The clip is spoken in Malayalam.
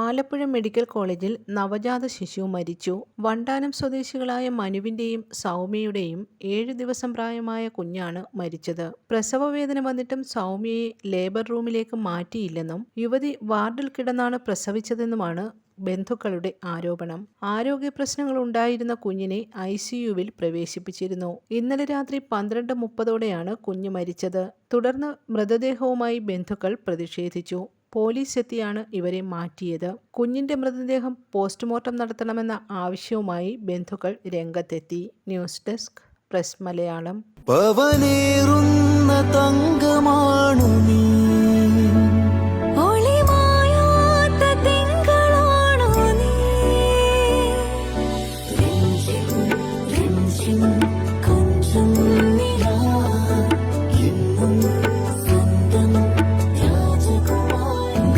ആലപ്പുഴ മെഡിക്കൽ കോളേജിൽ നവജാത ശിശു മരിച്ചു. വണ്ടാനം സ്വദേശികളായ മനുവിന്റെയും സൗമ്യയുടെയും ഏഴു ദിവസം പ്രായമായ കുഞ്ഞാണ് മരിച്ചത്. പ്രസവവേദന വന്നിട്ടും സൗമ്യയെ ലേബർ റൂമിലേക്ക് മാറ്റിയില്ലെന്നും യുവതി വാർഡിൽ കിടന്നാണ് പ്രസവിച്ചതെന്നുമാണ് ബന്ധുക്കളുടെ ആരോപണം. ആരോഗ്യ പ്രശ്നങ്ങൾ ഉണ്ടായിരുന്ന കുഞ്ഞിനെ ഐ സിയുവിൽ പ്രവേശിപ്പിച്ചിരുന്നു. ഇന്നലെ രാത്രി പന്ത്രണ്ട് മുപ്പതോടെയാണ് കുഞ്ഞ് മരിച്ചത്. തുടർന്ന് മൃതദേഹവുമായി ബന്ധുക്കൾ പ്രതിഷേധിച്ചു. പോലീസ് എത്തിയാണ് ഇവരെ മാറ്റിയത്. കുഞ്ഞിന്റെ മൃതദേഹം പോസ്റ്റ്മോർട്ടം നടത്തണമെന്ന ആവശ്യവുമായി ബന്ധുക്കൾ രംഗത്തെത്തി. ന്യൂസ് ഡെസ്ക് പ്രസ് മലയാളം പവനേറുന്ന തങ്കമാണു നീ ഒളിമായാത്ത തിങ്കളാണു രാജകുമാരി